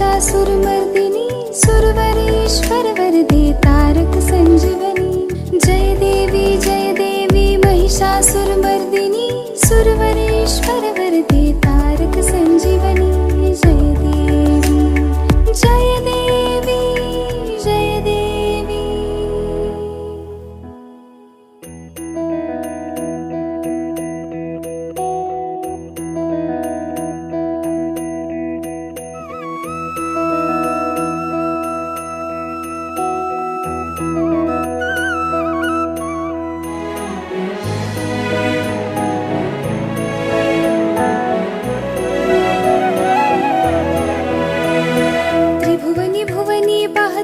सुरमर्दिनी सुरवरेश्वरवरदे तारक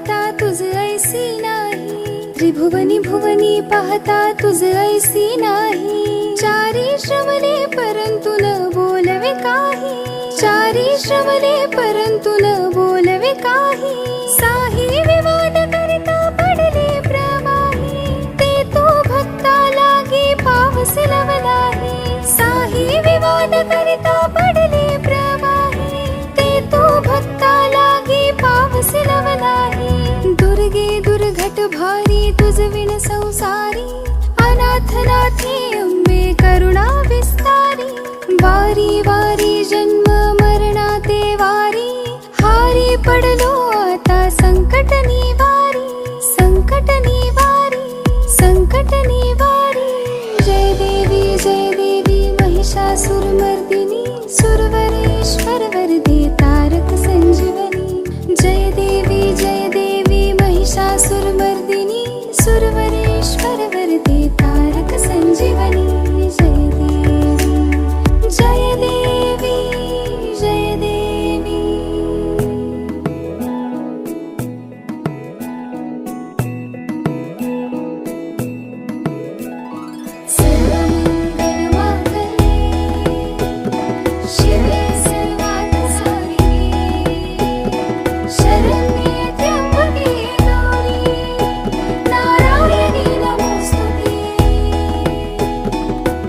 पाहता तुझ ऐसी नाही. त्रिभुवनी भुवनी पाहता तुझ ऐसी नाही. चारी श्रवणे परंतु न बोलवे काही. चारी श्रवणे परंतु न बोलवे काही. साही विवाद संसारी अनाथनाथी अंबे करुणा विस्तारी वारी वारी जन्म मरणा ते वारी हारी पडलो आता संकट निवारी.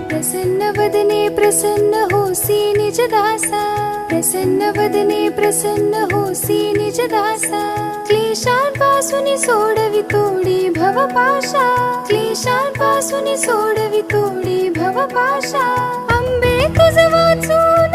प्रसन्न वदने प्रसन्न होसी निज दासा. प्रसन्न वदने प्रसन्न होसी निज दासा. क्लेशांपासून सोडवी तोडी भवपाशा क्लेशांपासून सोडवी तोडी भवपाशा अंबे तुझ वाचून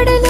वारी